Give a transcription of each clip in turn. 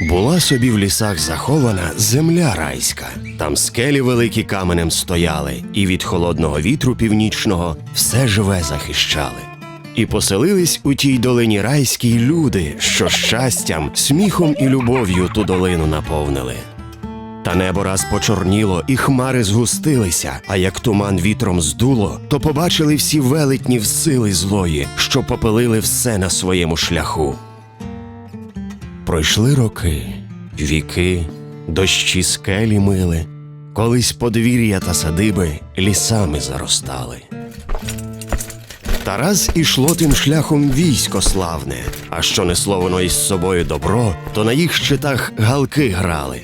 Була собі в лісах захована земля райська. Там скелі великі каменем стояли, і від холодного вітру північного все живе захищали. І поселились у тій долині райській люди, що щастям, сміхом і любов'ю ту долину наповнили. Та небо раз почорніло, і хмари згустилися, а як туман вітром здуло, то побачили всі велетні в сили злої, що попилили все на своєму шляху. Пройшли роки, віки, дощі скелі мили, колись подвір'я та садиби лісами заростали. Та раз ішло тим шляхом військо славне, а що несло воно із собою добро, то на їх щитах галки грали.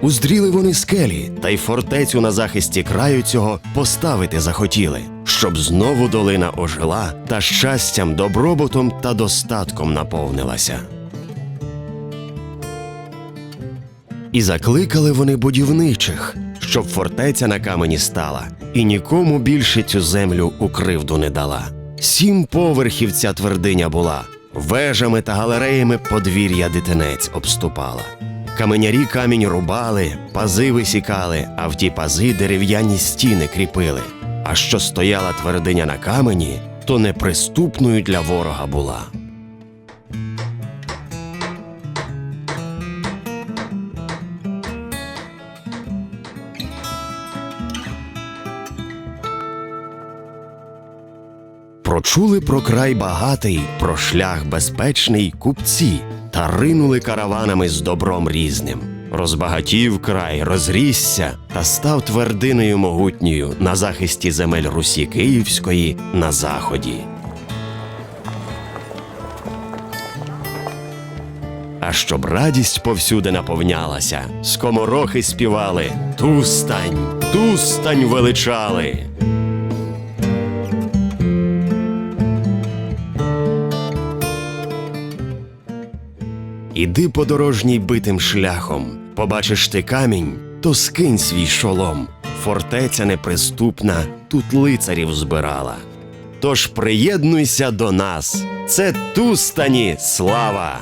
Уздріли вони скелі, та й фортецю на захисті краю цього поставити захотіли, щоб знову долина ожила та щастям, добробутом та достатком наповнилася. І закликали вони будівничих, щоб фортеця на камені стала, і нікому більше цю землю у кривду не дала. Сім поверхів ця твердиня була, вежами та галереями подвір'я дитинець обступала. Каменярі камінь рубали, пази висікали, а в ті пази дерев'яні стіни кріпили. А що стояла твердиня на камені, то неприступною для ворога була. Прочули про край багатий, про шлях безпечний купці, та ринули караванами з добром різним. Розбагатів край, розрісся та став твердиною могутньою на захисті земель Русі Київської на заході. А щоб радість повсюди наповнялася, скоморохи співали Тустань, тустань величали. Іди подорожній битим шляхом, побачиш ти камінь, то скинь свій шолом. Фортеця неприступна тут лицарів збирала. Тож приєднуйся до нас, це тустані слава!